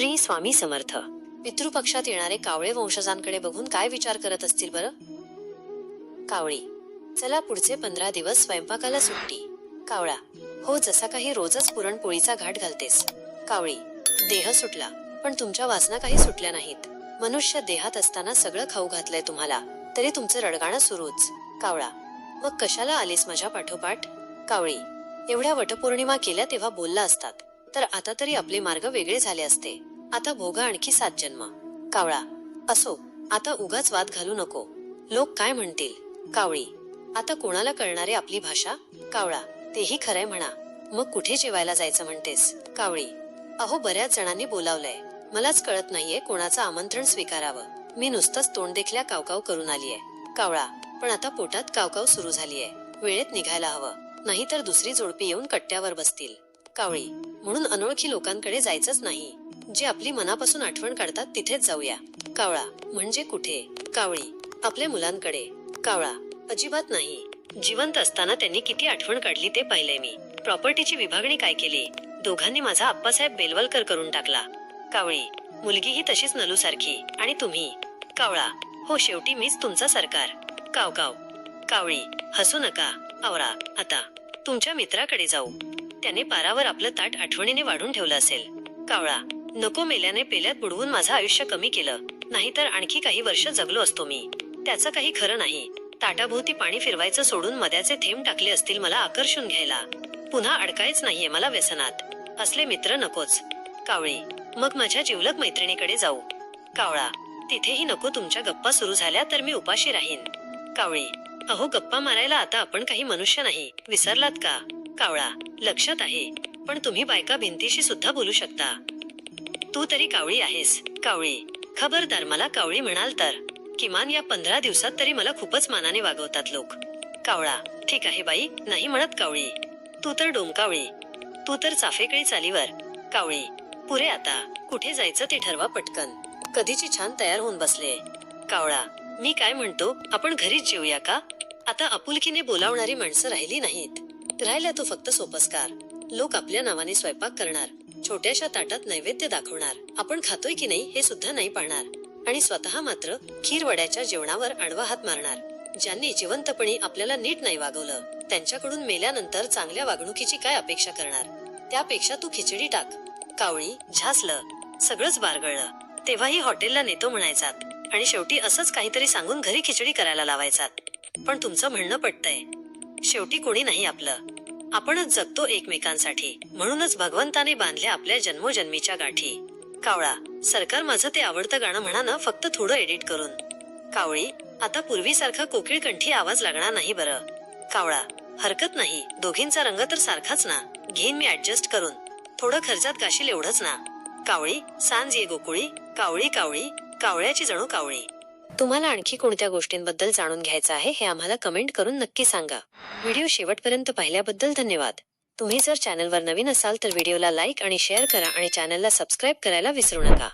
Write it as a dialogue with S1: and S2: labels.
S1: श्री स्वामी समर्थ. पितृपक्षात येणारे कावळे वंशजांकडे बघून काय विचार करत असतील बरं? कावळी चला पुढचे पंधरा दिवस स्वयंपाकाला सुट्टी. कावळा हो जसा काही रोजच पुरणपोळीचा घाट घालतेस. कावळी देह सुटला पण तुमच्या वासना काही सुटल्या नाहीत. मनुष्य देहात असताना सगळं खाऊ घातलंय तुम्हाला तरी तुमचं रडगाणं सुरूच. कावळा मग कशाला आलीस माझ्या पाठोपाठ? कावळी एवढ्या वटपौर्णिमा केल्या तेव्हा बोलला असतात तर आता तरी आपले मार्ग वेगळे झाले असते. आता भोगा आणखी सात जन्म. कावळा. असो आता उगाच वाद घालू नको. लोक काय म्हणतील? कावळी. आता कोणाला कळणारे आपली भाषा? कावळा. तेही खरंय म्हणा. मग कुठे जेवायला जायचं म्हणतेस? कावळी. अहो बऱ्याच जणांनी बोलावलंय. मलाच कळत नाहीये कोणाचं आमंत्रण स्वीकारावं. मी नुसतंच तोंड देखल्या कावकाव करून आलीये. कावळा. पण आता पोटात कावकाव सुरू झालीये. वेळेत निघायला हवं. नाहीतर दुसरी जोडपी येऊन कट्ट्यावर बसतील. कावळी. म्हणून अनोळखी लोकांकडे जायचंच नाही. जे आपली मनापासून आठवण काढतात तिथेच जाऊया. कावळा म्हणजे कुठे? कावळी आपल्या मुलांकडे. कावळा अजिबात नाही. जिवंत असताना त्यांनी किती आठवण काढली ते पाहिलंय मी. प्रॉपर्टीची विभागणी काय केली? दोघांनी माझा आप्पासाहेब बेलवलकर करून टाकला. कावळी मुलगी ही तशीच नलू सारखी आणि तुम्ही? कावळा हो शेवटी मीच तुमचा सरकार. काव काव. कावळी हसू नका. आवरा आता. तुमच्या मित्राकडे जाऊ. त्याने पारावर आपलं ताट आठवणीने वाढून ठेवलं असेल. कावळा नको मेल्याने पेल्यात बुडवून माझं आयुष्य कमी केलं. नाहीतर आणखी काही वर्ष जगलो असतो मी. त्याचं काही खरं नाही. ताटाभोवती पाणी फिरवायचं सोडून मद्याचे थेंब टाकले असतील मला आकर्षून घ्यायला. पुन्हा अडकायच नाहीये मला व्यसनात. असले मित्र नकोच. कावळी मग माझ्या जिवलग मैत्रिणीकडे जाऊ. कावळा तिथेही नको तुमच्या गप्पा सुरू झाल्या तर मी उपाशी राहीन. कावळी अहो गप्पा मारायला आता आपण काही मनुष्य नाही. विसरलात का? कावळा लक्षात आहे. पण तुम्ही बायका भिंतीशी सुद्धा बोलू शकता. तू तरी कावळी आहेस. कावळी. खबरदार मला कावळी म्हणाल तर. किमान या पंधरा दिवसात तरी मला खूपच मानाने वागवतात लोक. कावळा. ठीक आहे बाई नाही म्हणत कावळी. तू तर डोमकावळी तू तर चाफेकळी चालीवर. कावळी. पुरे आता. कुठे जायचं ते ठरवा पटकन. कधीची छान तयार होऊन बसले. कावळा. मी काय म्हणतो आपण घरीच जेऊया का? आता आपुलकीने बोलावणारी माणसं राहिली नाहीत. राहिला तो फक्त सोपस्कार. लोक आपल्या नावाने स्वयंपाक करणार. छोट्याशा ताटात नैवेद्य दाखवणार. आपण खातोय की नाही हे सुद्धा नाही पाहणार आणि स्वतः मात्र खीर वड्याच्या जेवणावर आडवा हात मारणार. ज्यांनी जिवंतपणी आपल्याला नीट नाही वागवलं त्यांच्याकडून मेल्यानंतर चांगल्या वागणुकीची काय अपेक्षा करणार? त्यापेक्षा तू खिचडी टाक. कावळी झासलं सगळंच बारगळलं. तेव्हाही हॉटेलला नेतो म्हणायचात. आणि शेवटी असंच काहीतरी सांगून घरी खिचडी करायला लावायचात. पण तुमचं म्हणणं पटतंय. शेवटी कोणी नाही आपलं. आपणच जगतो एकमेकांसाठी. म्हणूनच भगवंताने बांधल्या आपल्या जन्मोजन्मीच्या गाठी. कावळा सरकार माझं ते आवडतं गाणं म्हणा ना फक्त थोडं एडिट करून. कावळी आता पूर्वीसारखा कोकिळ कंठी आवाज लागणार नाही बरं. कावळा हरकत नाही दोघींचा रंग तर सारखाच ना. घेईन मी ऍडजस्ट करून. थोडं खर्चात काशील एवढंच ना. कावळी सांज ये गोकुळी कावळी कावळी कावळ्याची जणू कावळी. तुम्हाला आणखी कोणत्या गोष्टींबद्दल जाणून घ्यायचं आहे हे आम्हाला कमेंट करून नक्की सांगा. व्हिडिओ शेवटपर्यंत पाहिल्याबद्दल धन्यवाद. तुम्ही जर चॅनलवर नवीन असाल तर व्हिडिओला लाईक आणि शेअर करा आणि चॅनलला सबस्क्राईब करायला विसरू नका.